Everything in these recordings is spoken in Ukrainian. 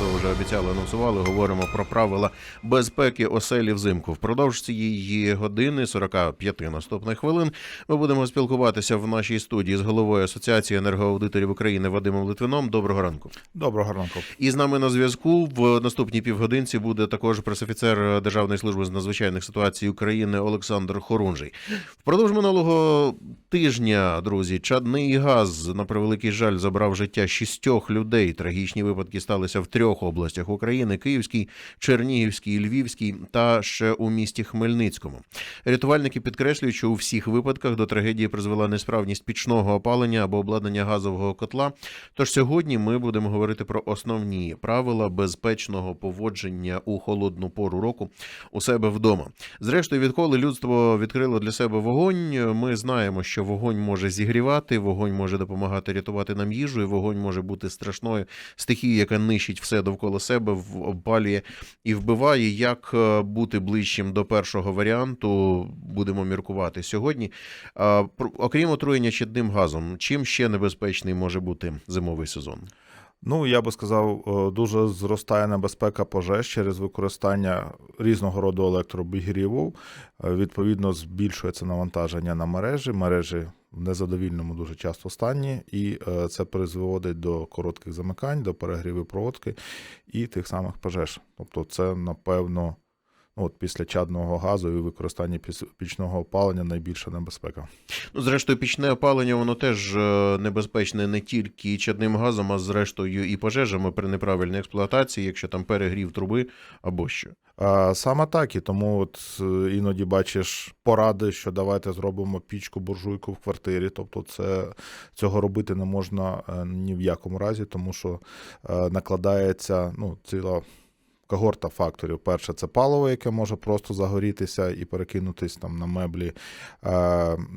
неодноразово вже обіцяли, анонсували. Говоримо про правила безпеки оселі взимку. Впродовж цієї години, 45 наступних хвилин, ми будемо спілкуватися в нашій студії з головою Асоціації енергоаудиторів України Вадимом Литвином. Доброго ранку. Доброго ранку. І з нами на зв'язку в наступній півгодинці буде також пресофіцер Державної служби з надзвичайних ситуацій України Олександр Хорунжий. Впродовж минулого тижня, друзі, чадний газ на превеликий жаль забрав життя шістьох людей. Трагічні випадки сталися в трьох областях України: Київській, Чернігівській, Львівській та ще у місті Хмельницькому. Рятувальники підкреслюють, що у всіх випадках до трагедії призвела несправність пічного опалення або обладнання газового котла. Тож сьогодні ми будемо говорити про основні правила безпечного поводження у холодну пору року у себе вдома. Зрештою, відколи людство відкрило для себе вогонь, ми знаємо, що вогонь може зігрівати, вогонь може допомагати рятувати нам їжу, і вогонь може бути страшною стихією, яка нищить все довкола себе, в- обпалює і вбиває. Як е, бути ближчим до першого варіанту, будемо міркувати сьогодні. Окрім отруєння чадним газом, чим ще небезпечний може бути зимовий сезон? Ну, я би сказав, е, дуже зростає небезпека пожеж через використання різного роду електрообігріву. Е, Відповідно, збільшується навантаження на мережі. Мережі в незадовільному дуже часто стані, і е, це призводить до коротких замикань, до перегріву проводки і тих самих пожеж. Тобто, це напевно. Ну, От після чадного газу і використання пічного опалення найбільша небезпека. Ну, зрештою, пічне опалення воно теж е, небезпечне не тільки чадним газом, а зрештою і пожежами при неправильній експлуатації, якщо там перегрів труби або що. А, Саме так, і тому от е, іноді бачиш поради, що давайте зробимо пічку, буржуйку в квартирі. Тобто, це цього робити не можна е, ні в якому разі, тому що накладається ну, ціла. Когорта факторів. Перше, це паливо, яке може просто загорітися і перекинутись там на меблі, е,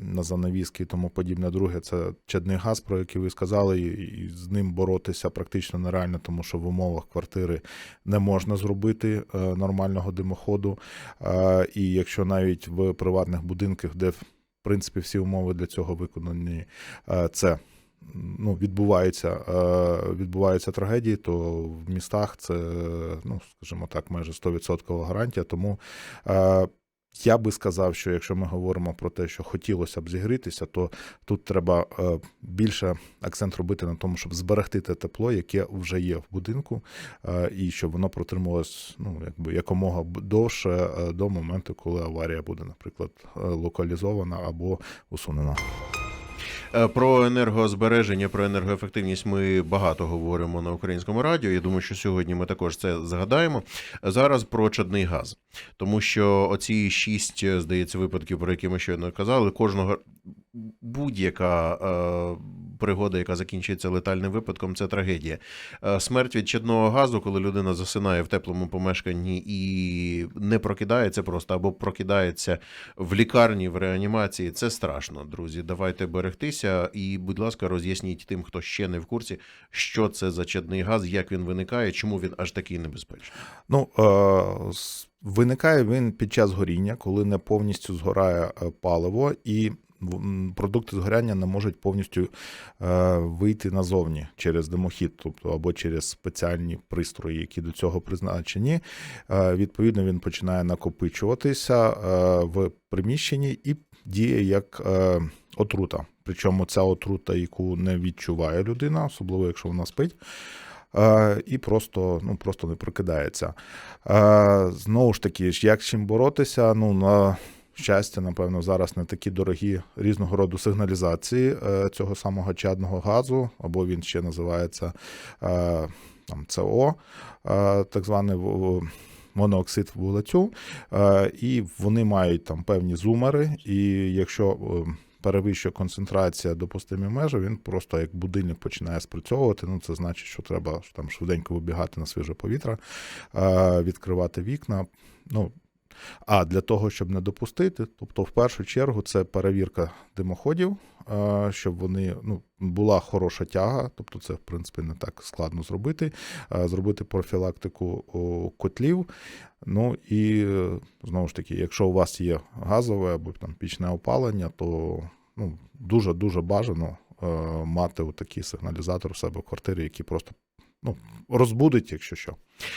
на занавіски і тому подібне. Друге, це чадний газ, про який ви сказали, і, з ним боротися практично нереально, тому що в умовах квартири не можна зробити е, нормального димоходу. Е, І якщо навіть в приватних будинках, де в принципі всі умови для цього виконані, це ну, відбуваються, е, відбуваються трагедії, то в містах це, ну, скажімо так, майже 100% гарантія. Тому е, я би сказав, що якщо ми говоримо про те, що хотілося б зігрітися, то тут треба е, більше акцент робити на тому, щоб зберегти те тепло, яке вже є в будинку, і щоб воно протрималось ну, якби якомога довше до моменту, коли аварія буде, наприклад, локалізована або усунена. Е, Про енергозбереження, про енергоефективність ми багато говоримо на українському радіо. Я думаю, що сьогодні ми також це згадаємо. Зараз про чадний газ, тому що оці шість, здається, випадків, про які ми щойно казали, кожного будь-яка е, пригода, яка закінчується летальним випадком, це трагедія. Е, смерть від чадного газу, коли людина засинає в теплому помешканні і не прокидається просто або прокидається в лікарні, в реанімації, це страшно, друзі. Давайте берегтися і, будь ласка, роз'ясніть тим, хто ще не в курсі, що це за чадний газ, як він виникає, чому він аж такий небезпечний. Ну, е, виникає він під час горіння, коли не повністю згорає е, паливо, і продукти згоряння не можуть повністю е, вийти назовні через димохід, тобто або через спеціальні пристрої, які до цього призначені. Е, відповідно, він починає накопичуватися е, в приміщенні і діє як отрута. Причому ця отрута, яку не відчуває людина, особливо якщо вона спить. І просто, ну, просто не прокидається. Знову ж таки, як з чим боротися? Ну, на щастя, напевно, зараз не такі дорогі різного роду сигналізації е, цього самого чадного газу, або він ще називається е, там, СО, е, так званий монооксид вуглецю. І вони мають там певні зумери, і якщо перевищує концентрація допустимі межі, він просто як будильник починає спрацьовувати. Ну, це значить, що треба там швиденько вибігати на свіже повітря, відкривати вікна. Ну, а для того, щоб не допустити, тобто, в першу чергу, це перевірка димоходів, щоб вони ну, була хороша тяга, тобто це, в принципі, не так складно зробити. Зробити профілактику котлів. Ну і знову ж таки, якщо у вас є газове або там пічне опалення, то ну, дуже дуже бажано е, мати такий сигналізатор у себе в квартирі, який просто ну, розбудить, якщо що.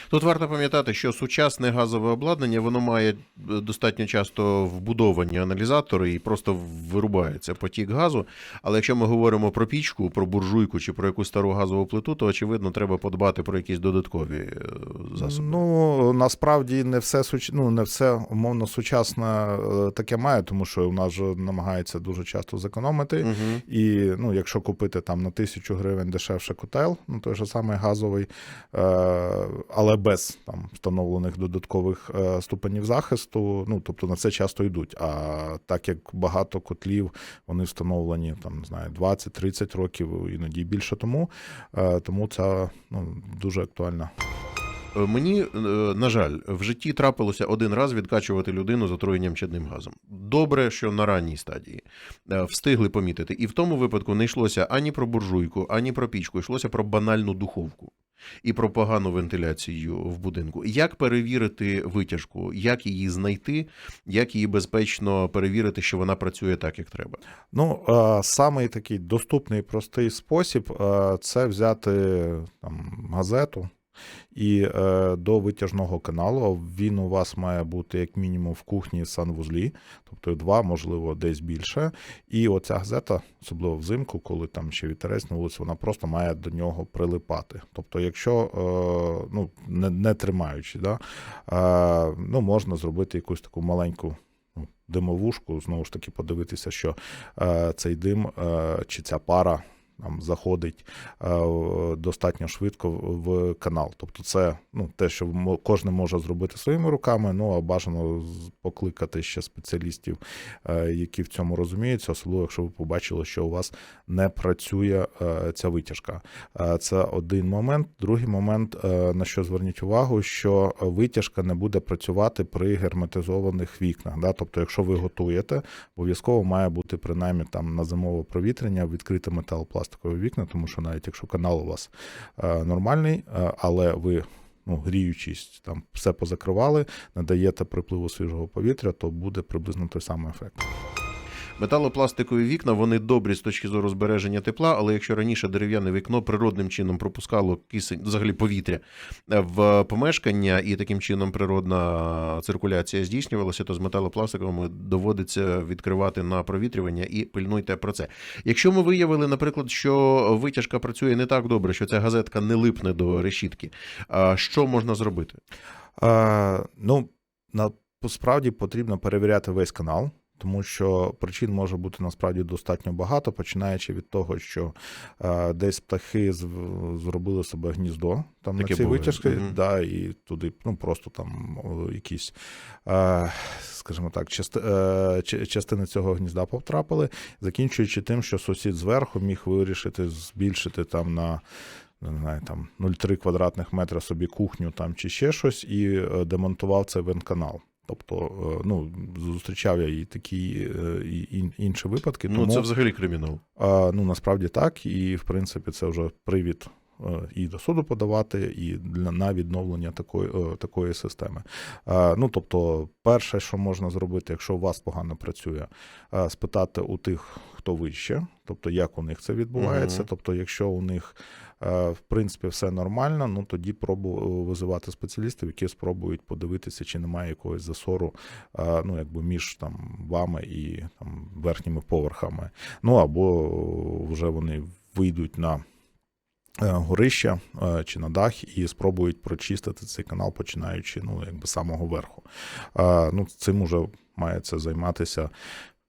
Тут варто пам'ятати, що сучасне газове обладнання воно має е, достатньо часто вбудовані аналізатори і просто вирубається потік газу. Але якщо ми говоримо про пічку, про буржуйку чи про якусь стару газову плиту, то очевидно треба подбати про якісь додаткові е, засоби. Ну насправді не все суч... ну, не все умовно сучасне е, таке має, тому що у нас же намагається дуже часто зекономити. Угу. І ну, якщо купити там на тисячу гривень дешевше котел, ну той же самий газовий, е, але без там встановлених додаткових е, ступенів захисту, ну тобто на це часто йдуть. А так як багато котлів вони встановлені там, не знаю, 20-30 років, іноді більше тому, е, тому це ну, дуже актуально. Е, Мені, е, на жаль, в житті трапилося один раз відкачувати людину з отруєнням чадним газом. Добре, що на ранній стадії Е, встигли помітити. І в тому випадку не йшлося ані про буржуйку, ані про пічку, йшлося про банальну духовку і про погану вентиляцію в будинку. Як перевірити витяжку, як її знайти, як її безпечно перевірити, що вона працює так, як треба. Ну, е, самий такий доступний простий спосіб це взяти там, газету і е, до витяжного каналу він у вас має бути як мінімум в кухні санвузлі, тобто два, можливо, десь більше. І оця газета, особливо взимку, коли там ще вітерець на вулиці, вона просто має до нього прилипати. Тобто, якщо е, ну, не, не тримаючи, да, е, ну, можна зробити якусь таку маленьку. ну, Димовушку, знову ж таки, подивитися, що е, цей дим е, чи ця пара там заходить е, достатньо швидко в канал. Тобто, це ну, те, що кожен може зробити своїми руками, ну а бажано покликати ще спеціалістів, е, які в цьому розуміються, особливо якщо ви побачили, що у вас не працює е, ця витяжка. Це один момент. Другий момент, на що зверніть увагу, що витяжка не буде працювати при герметизованих вікнах. Да? Тобто, якщо ви готуєте, обов'язково має бути принаймні там на зимове провітряння відкрите металопластикові вікна, тому що навіть якщо канал у вас е, нормальний, е, але ви. Ну, гріючись, там все позакривали, надаєте припливу свіжого повітря, то буде приблизно той самий ефект. Металопластикові вікна вони добрі з точки зору збереження тепла, але якщо раніше дерев'яне вікно природним чином пропускало кисень, взагалі повітря е, в помешкання, і таким чином природна циркуляція здійснювалася, то з металопластиковими доводиться відкривати на провітрювання і пильнуйте про це. Якщо ми виявили, наприклад, що витяжка працює не так добре, що ця газетка не липне до решітки, що можна зробити? Е, ну, насправді потрібно перевіряти весь канал, тому що причин може бути насправді достатньо багато, починаючи від того, що е, десь птахи з, зробили себе гніздо там Таке на цій витяжці, Мгм. да, і туди ну, просто там якісь, е, скажімо так, части, е, частини цього гнізда потрапили, закінчуючи тим, що сусід зверху міг вирішити збільшити там на не знаю, там 0,3 квадратних метра собі кухню там чи ще щось, і е, демонтував цей вентканал. Тобто, е, ну, зустрічав я і такі е, і інші випадки. Ну це взагалі кримінал. а, ну, насправді так, і в принципі це вже привід і до суду подавати, і для на відновлення такої, е, такої системи. Ну, тобто, перше, що можна зробити, якщо у вас погано працює, е, спитати у тих, хто вище, тобто як у них це відбувається. Мгм. Тобто, якщо у них е, в принципі все нормально, ну тоді пробу визивати спеціалістів, які спробують подивитися, чи немає якогось засору, е, ну якби між там вами і там верхніми поверхами. Ну або вже вони вийдуть на е, горища е, чи на дах і спробують прочистити цей канал, починаючи ну, якби з самого верху. Е, Ну, цим уже має це займатися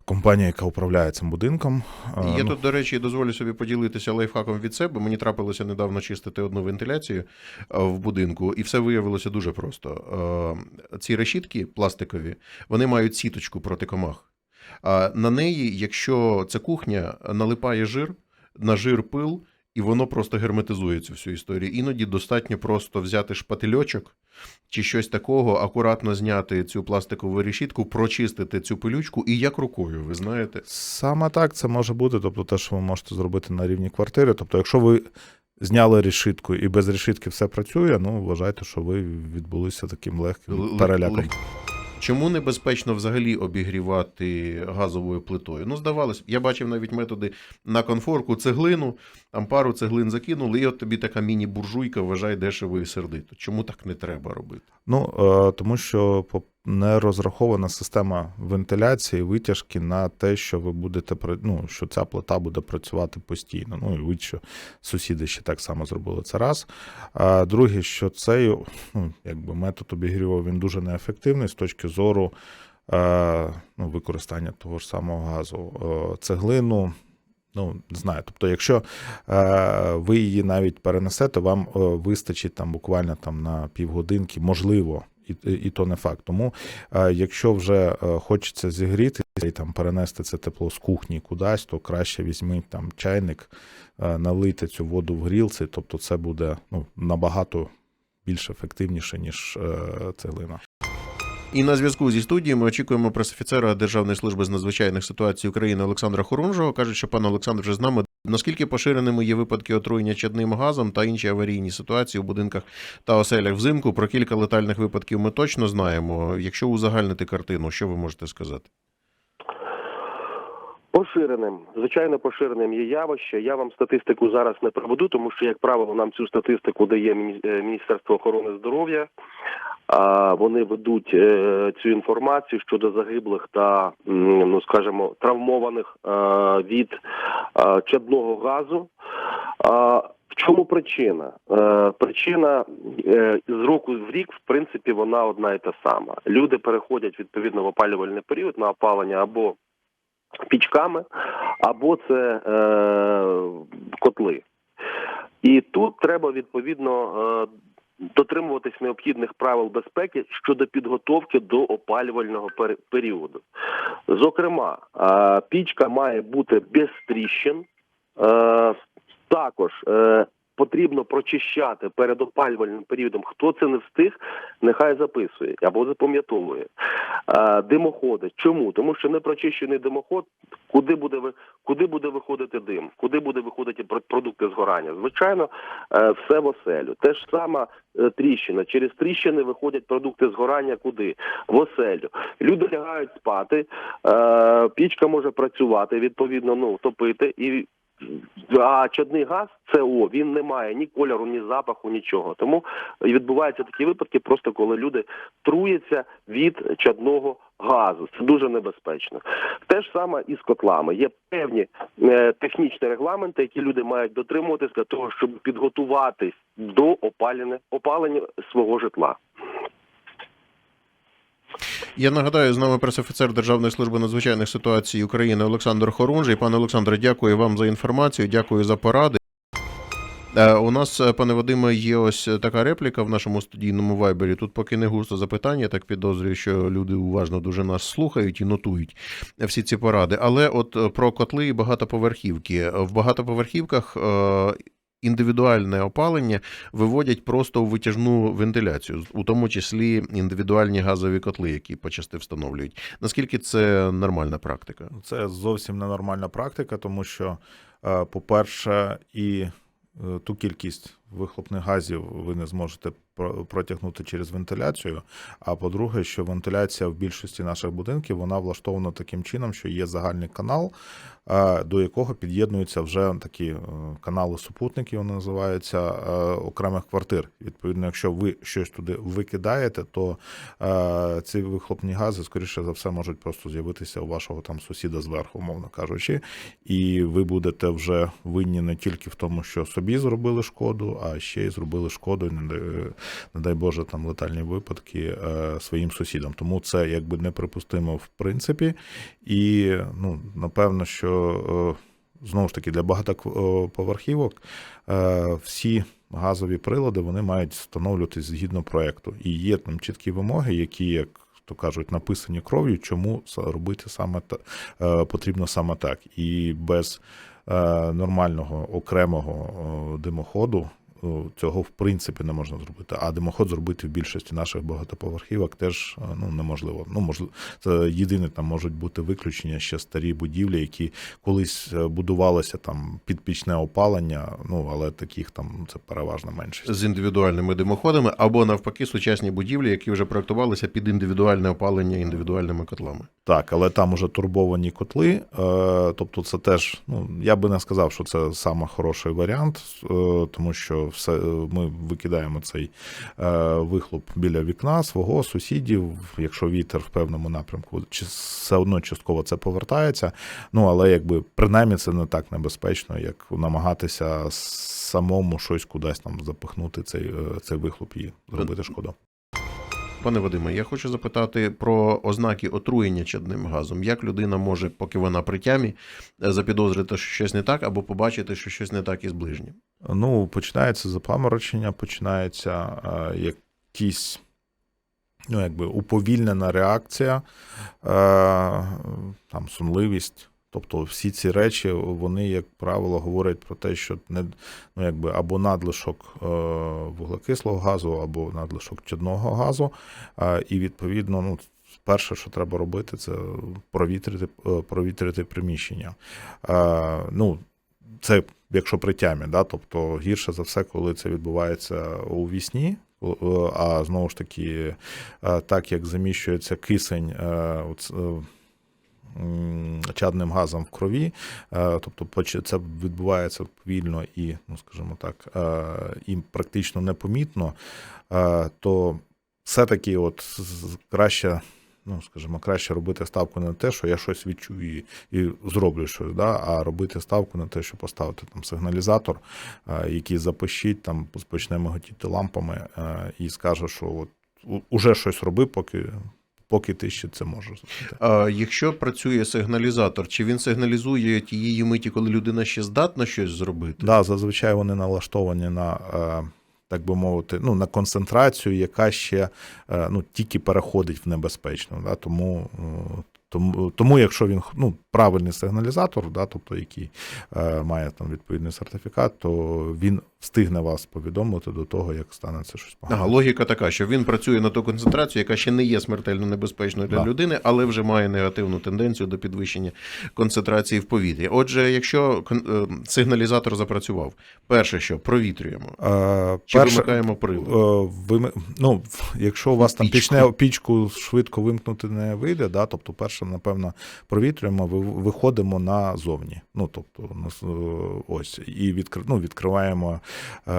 компанія, яка управляє цим будинком. Е, Я ну, тут, до речі, дозволю собі поділитися лайфхаком від себе. Мені трапилося недавно чистити одну вентиляцію е, в будинку, і все виявилося дуже просто. Е, Ці решітки пластикові, вони мають сіточку проти комах. А на неї, якщо це кухня, налипає жир, на жир пил, і воно просто герметизує цю всю історію. Іноді достатньо просто взяти шпательочок чи щось такого, акуратно зняти цю пластикову решітку, прочистити цю пилючку, і як рукою, ви знаєте. Саме так це може бути, тобто те, що ви можете зробити на рівні квартири. Тобто, якщо ви зняли решітку і без решітки все працює, ну вважайте, що ви відбулися таким легким переляком. Чому небезпечно взагалі обігрівати газовою плитою? Ну, здавалось, я бачив навіть методи на конфорку, цеглину, ампару цеглин закинули, і от тобі така міні-буржуйка, вважай дешево і сердито. Чому так не треба робити? Ну, е, тому що не розрахована система вентиляції, витяжки на те, що ви будете ну, що ця плита буде працювати постійно. Ну і ви, що сусіди ще так само зробили це раз. А друге, що цей ну, якби метод обігріву він дуже неефективний з точки зору е, ну, використання того ж самого газу. Е, цеглину. Ну, не знаю. Тобто, якщо е, ви її навіть перенесете, вам е, вистачить там буквально там на півгодинки, можливо, і, і то не факт. Тому, е, якщо вже е, хочеться зігріти і там перенести це тепло з кухні кудись, то краще візьміть там чайник, е, налийте цю воду в грілці, тобто це буде ну, набагато більш ефективніше, ніж е, цеглина. І на зв'язку зі студією ми очікуємо пресофіцера Державної служби з надзвичайних ситуацій України Олександра Хорунжого. Кажуть, що пан Олександр вже з нами. Наскільки поширеними є випадки отруєння чадним газом та інші аварійні ситуації у будинках та оселях взимку? Про кілька летальних випадків ми точно знаємо. Якщо узагальнити картину, що ви можете сказати? Поширеним, звичайно, поширеним є явище. Я вам статистику зараз не проведу, тому що, як правило, нам цю статистику дає е, Міністерство охорони здоров'я. Вони ведуть е, цю інформацію щодо загиблих та ну скажімо, травмованих е, від е, чадного газу. В чому причина? Причина з року в рік, в принципі, вона одна і та сама. Люди переходять відповідно в опалювальний період на опалення або пічками, або це котли. І тут треба відповідно дотримуватись необхідних правил безпеки щодо підготовки до опалювального періоду. Зокрема, пічка має бути без тріщин. Е, також е, потрібно прочищати перед опалювальним періодом. Хто це не встиг, нехай записує або запам'ятовує. Димоходи. Чому? Тому що непрочищений димоход, куди буде куди буде виходити дим, куди буде виходити продукти згорання. Звичайно, е, все в оселю. Те ж саме е, тріщина. Через тріщини виходять продукти згорання куди? В оселю. Люди лягають спати, е, пічка може працювати, відповідно, ну топити і. А чадний газ СО, він не має ні кольору, ні запаху, нічого. Тому відбуваються такі випадки, просто коли люди труяться від чадного газу. Це дуже небезпечно. Те ж саме і з котлами. Є певні е, технічні регламенти, які люди мають дотримуватись для того, щоб підготуватись до опалення, опалення свого житла. Я нагадаю, з нами пресофіцер Державної служби надзвичайних ситуацій України Олександр Хорунжий. Пане Олександре, дякую вам за інформацію, дякую за поради. Е, У нас, е, пане Вадиме, є ось така репліка в нашому студійному вайбері. Тут поки не густо запитання, так підозрюю, що люди уважно дуже нас слухають і нотують всі ці поради. Але от е, про котли і багатоповерхівки. В багатоповерхівках е, індивідуальне опалення виводять просто у витяжну вентиляцію, у тому числі індивідуальні газові котли, які почасти встановлюють. Наскільки це нормальна практика? Це зовсім не нормальна практика, тому що, е, по-перше, і е, ту кількість вихлопних газів ви не зможете про- протягнути через вентиляцію. А по-друге, що вентиляція в більшості наших будинків вона влаштована таким чином, що є загальний канал, е, до якого під'єднуються вже такі е, канали супутники, вони називаються е, окремих квартир. Відповідно, якщо ви щось туди викидаєте, то ці вихлопні гази, скоріше за все, можуть просто з'явитися у вашого там сусіда зверху, умовно кажучи, і ви будете вже винні не тільки в тому, що собі зробили шкоду, а ще й зробили шкоду, не дай, дай Боже, там летальні випадки е, своїм сусідам. Тому це якби неприпустимо в принципі. І ну, напевно, що е, знову ж таки для багатоповерхівок е, всі газові прилади вони мають встановлюватись згідно проекту. І є там чіткі вимоги, які як. То кажуть, написані кров'ю, чому робити саме та, е, потрібно саме так. І без е, нормального окремого е, димоходу цього в принципі не можна зробити. А димоход зробити в більшості наших багатоповерхівок теж е, ну, неможливо. Ну, можливо, це єдине там можуть бути виключення ще старі будівлі, які колись е, будувалися там під пічне опалення. Ну але таких там це переважна меншість. з індивідуальними димоходами, або навпаки, сучасні будівлі, які вже проектувалися під індивідуальне опалення індивідуальними котлами. Так, але там уже турбовані котли. Е, тобто, це теж, ну я би не сказав, що це саме хороший варіант, тому що все е, ми викидаємо цей е, вихлоп біля вікна свого сусідів. Якщо вітер в певному напрямку, чи все одно частково це повертається. Ну але якби принаймні це не так небезпечно, як намагатися самому щось кудись там запихнути цей, е, цей вихлоп і зробити шкоду. Пане Вадиме, я хочу запитати про ознаки отруєння чадним газом. Як людина може, поки вона при тямі, запідозрити, що щось не так, або побачити, що щось не так із ближнім? Ну, починається запаморочення, починається е, якісь, ну, якби уповільнена реакція, е, там, сонливість. Тобто всі ці речі, вони, як правило, говорять про те, що не, ну, якби, або надлишок е, вуглекислого газу, або надлишок чадного газу. Е, і відповідно, ну, перше, що треба робити, це провітрити, е, провітрити приміщення. Е, ну, це якщо при тямі, да, тобто гірше за все, коли це відбувається у вісні. А знову ж таки, е, так як заміщується кисень е, е, чадним газом в крові, тобто це відбувається повільно і, ну скажімо так, і практично непомітно, то все-таки от краще. Ну, скажімо, краще робити ставку на те, що я щось відчую і, і зроблю щось, да, а робити ставку на те, що поставити там сигналізатор, е, який запишіть, там почне миготіти лампами е, і скаже, що от уже щось роби, поки, поки ти ще це можеш. А якщо працює сигналізатор, чи він сигналізує тієї миті, коли людина ще здатна щось зробити? Да, зазвичай вони налаштовані на, е, так би мовити, ну, на концентрацію, яка ще е, ну, тільки переходить в небезпечну. Да, тому, е, тому, тому, якщо він ну, правильний сигналізатор, да, тобто який е, має там відповідний сертифікат, то він встигне вас повідомити до того, як станеться щось погане. Ага, логіка така, що він працює на ту концентрацію, яка ще не є смертельно небезпечною для Да. людини, але вже має негативну тенденцію до підвищення концентрації в повітрі. Отже, якщо е, сигналізатор запрацював, перше, що провітрюємо, Е, чи перше- вимикаємо привод. Е, вими- ну, якщо у вас там Пічку. пічне пічку швидко вимкнути не вийде, да, тобто, перше, напевно, провітрюємо, виходимо назовні. Ну, тобто, е, ось, і відкр... ну, відкриваємо е,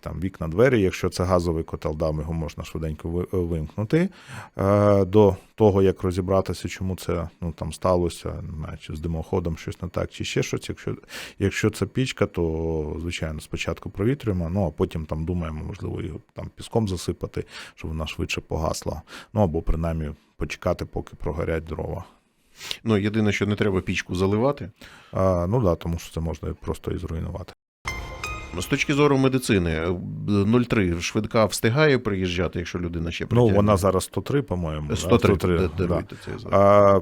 там, вікна двері. Якщо це газовий котел, да, його можна швиденько вимкнути. Е, до того, як розібратися, чому це ну, там сталося, чи з димоходом щось не так, чи ще щось. Якщо, якщо це пічка, то звичайно спочатку провітрюємо, ну а потім там думаємо, можливо, його там піском засипати, щоб вона швидше погасла. Ну або принаймні почекати, поки прогорять дрова. Ну, єдине, що не треба пічку заливати. А, ну да, тому що це можна просто і зруйнувати. З точки зору медицини, е, 03 швидка встигає приїжджати, якщо людина ще Ну вона зараз 103, по-моєму. да? 103, 103, д- да. знак. А,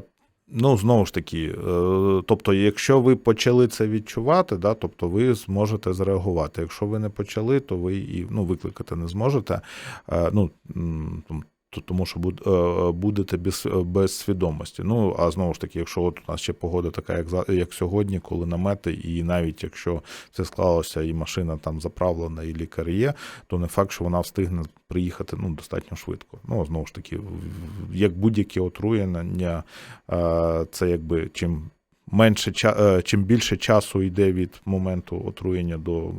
ну, знову ж таки, е, тобто, якщо ви почали це відчувати, да, тобто ви зможете зреагувати. Якщо ви не почали, то ви і ну, викликати не зможете. Е, Ну, тому що е, будете без, без свідомості. Ну, а знову ж таки, якщо от у нас ще погода така, як, як сьогодні, коли намети, і навіть якщо все склалося, і машина там заправлена, і лікар є, то не факт, що вона встигне приїхати ну, достатньо швидко. Ну, знову ж таки, як будь-яке отруєння, е, це якби чим. Менше е, чим більше часу йде від моменту отруєння до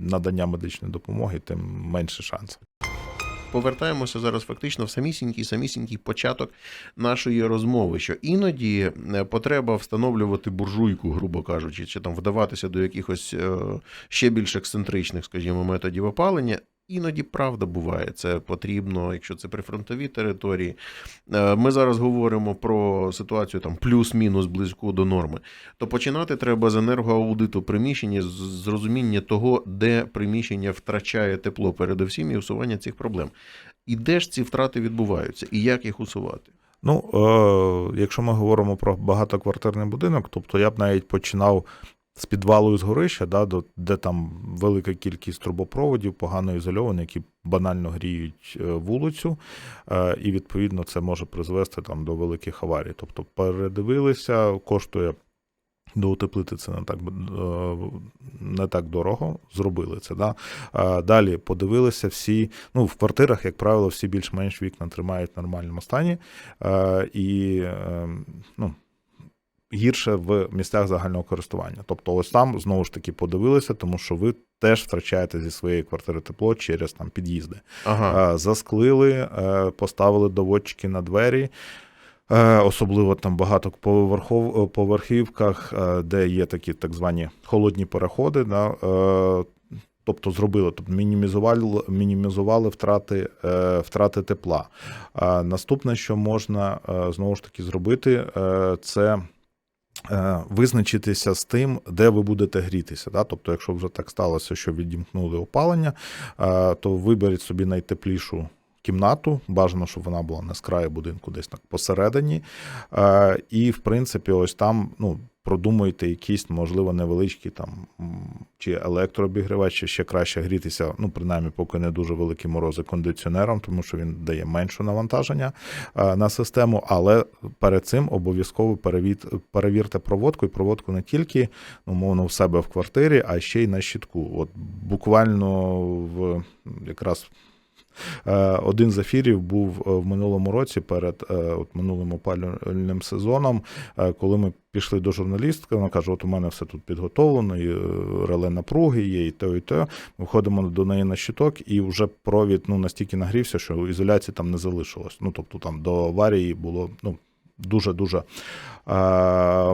надання медичної допомоги, тим менше шансів. Повертаємося зараз фактично в самісінький самісінький початок нашої розмови, що іноді е, потреба встановлювати буржуйку, грубо кажучи, чи там вдаватися до якихось е, ще більш ексцентричних, скажімо, методів опалення. Іноді правда буває, це потрібно, якщо це прифронтові території. Е, Ми зараз говоримо про ситуацію там плюс-мінус близьку до норми. То починати треба з енергоаудиту приміщення, з з розуміння того, де приміщення втрачає тепло передусім і усування цих проблем. І де ж ці втрати відбуваються, і як їх усувати? Ну, е, якщо ми говоримо про багатоквартирний будинок, тобто я б навіть починав з підвалу і з горища, да, до, де там велика кількість трубопроводів, погано ізольовані, які банально гріють е, вулицю, е, і відповідно це може призвести там до великих аварій. Тобто передивилися, коштує. Доутеплити це не так е, не так дорого, зробили це. Да? Далі подивилися всі. Ну, в квартирах, як правило, всі більш-менш вікна тримають в нормальному стані. І ну, гірше в місцях загального користування. Тобто, ось там знову ж таки подивилися, тому що ви теж втрачаєте зі своєї квартири тепло через там під'їзди. Ага. Е, Засклили, е, поставили доводчики на двері. Е, Особливо там багато поверхівках, де є такі так звані холодні переходи. Да, Тобто зробили, тобто мінімізували, мінімізували втрати, втрати тепла. Наступне, що можна знову ж таки зробити, це визначитися з тим, де ви будете грітися. Да? Тобто, якщо вже так сталося, що відімкнули опалення, е, то виберіть собі найтеплішу кімнату. Бажано, щоб вона була не з краю будинку, десь так посередині. Е, І, в принципі, ось там ну, продумуйте якісь, можливо, невеличкі там чи електрообігрівач, чи ще краще грітися, ну, принаймні, поки не дуже великі морози кондиціонером, тому що він дає менше навантаження е, на систему. Але перед цим обов'язково перевірте проводку, і проводку не тільки ну, мовно в себе в квартирі, а ще й на щитку. От буквально в якраз. Е, Один з ефірів був е, в минулому році перед е, от минулим опалювальним сезоном, коли ми пішли до журналістки. Вона каже: От у мене все тут підготовлено, і реле напруги є, і то, і то. Ми входимо до неї на щиток, і вже провід ну настільки нагрівся, що ізоляції там не залишилось. Ну тобто там до аварії було ну. Дуже дуже е,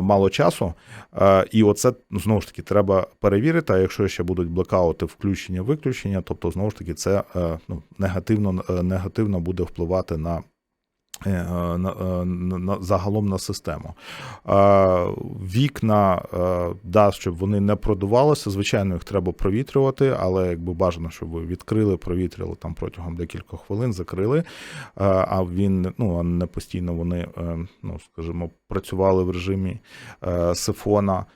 мало часу. Е, і оце знову ж таки треба перевірити. А якщо ще будуть блекаути, включення, виключення, тобто знову ж таки це е, ну, негативно, негативно буде впливати на. Е, На, е, на, на загалом на систему. Е, Вікна, е, да, щоб вони не продувалися, звичайно, їх треба провітрювати, але якби бажано, щоб ви відкрили, провітрили там протягом декількох хвилин, закрили. Е, А він ну, не постійно вони, е, ну, скажімо, працювали в режимі е, сифона.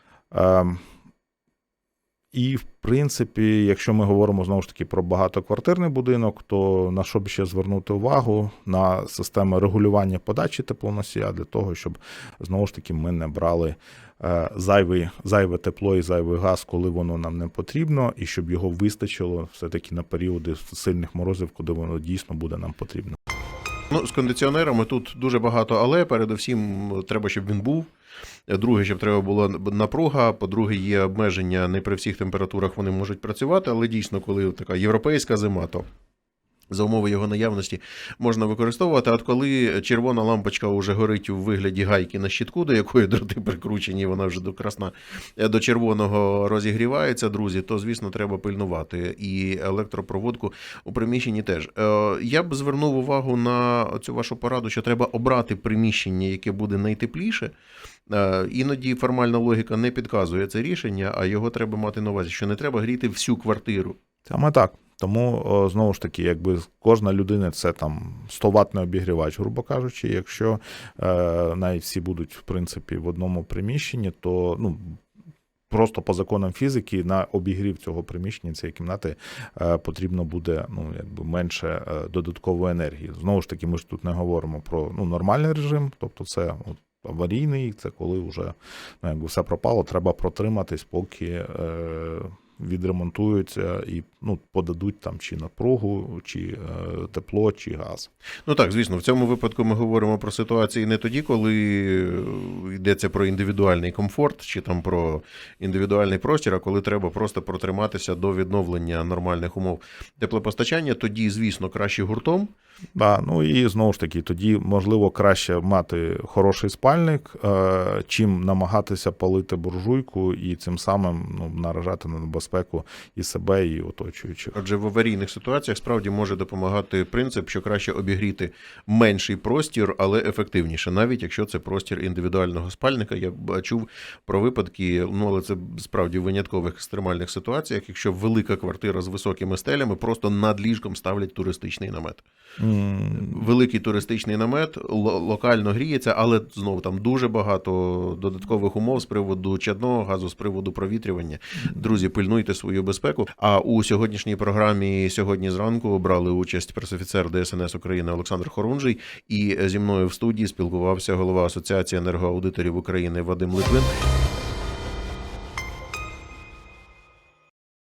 І, в принципі, якщо ми говоримо знову ж таки про багатоквартирний будинок, то на що б ще звернути увагу на системи регулювання подачі теплоносія для того, щоб знову ж таки ми не брали е, зайвий, зайве тепло і зайвий газ, коли воно нам не потрібно, і щоб його вистачило все-таки на періоди сильних морозів, коли воно дійсно буде нам потрібно. Ну, з кондиціонерами тут дуже багато, але передусім треба, щоб він був. Друге, щоб треба була напруга. По-друге, є обмеження не при всіх температурах вони можуть працювати, але дійсно, коли така європейська зима, то за умови його наявності можна використовувати. А от коли червона лампочка вже горить у вигляді гайки на щитку, до якої дроти прикручені, вона вже до красна до червоного розігрівається, друзі, то звісно треба пильнувати. І електропроводку у приміщенні теж. Е, Я б звернув увагу на цю вашу пораду, що треба обрати приміщення, яке буде найтепліше. Е, Іноді формальна логіка не підказує це рішення, а його треба мати на увазі, що не треба гріти всю квартиру. Саме так. Тому знову ж таки, якби кожна людина це там 100 ватний обігрівач, грубо кажучи, якщо е, навіть всі будуть в принципі в одному приміщенні, то ну. Просто по законам фізики на обігрів цього приміщення цієї кімнати е, потрібно буде ну якби менше е, додаткової енергії. Знову ж таки, ми ж тут не говоримо про ну нормальний режим, тобто це от, аварійний, це коли вже ну, якби все пропало, треба протриматись, поки е, відремонтуються і ну, подадуть там чи напругу, чи е, тепло, чи газ. Ну так, звісно, в цьому випадку ми говоримо про ситуації не тоді, коли е, йдеться про індивідуальний комфорт чи там про індивідуальний простір, а коли треба просто протриматися до відновлення нормальних умов теплопостачання, тоді, звісно, краще гуртом. Да, ну і знову ж таки, тоді можливо краще мати хороший спальник, е, чим намагатися палити буржуйку і цим самим ну, наражати на небезпеку і себе, і оточуючих. Отже, в аварійних ситуаціях справді може допомагати принцип, що краще обігріти менший простір, але ефективніше, навіть якщо це простір індивідуального спальника. Я чув про випадки, ну але це справді в виняткових екстремальних ситуаціях, якщо велика квартира з високими стелями, просто над ліжком ставлять туристичний намет. Великий туристичний намет ло- локально гріється, але знову там дуже багато додаткових умов з приводу чадного газу, з приводу провітрювання. Друзі, пильнуйте свою безпеку. А у сьогоднішній програмі сьогодні зранку брали участь пресофіцер ДСНС України Олександр Хорунжий. І зі мною в студії спілкувався голова Асоціації енергоаудиторів України Вадим Литвин.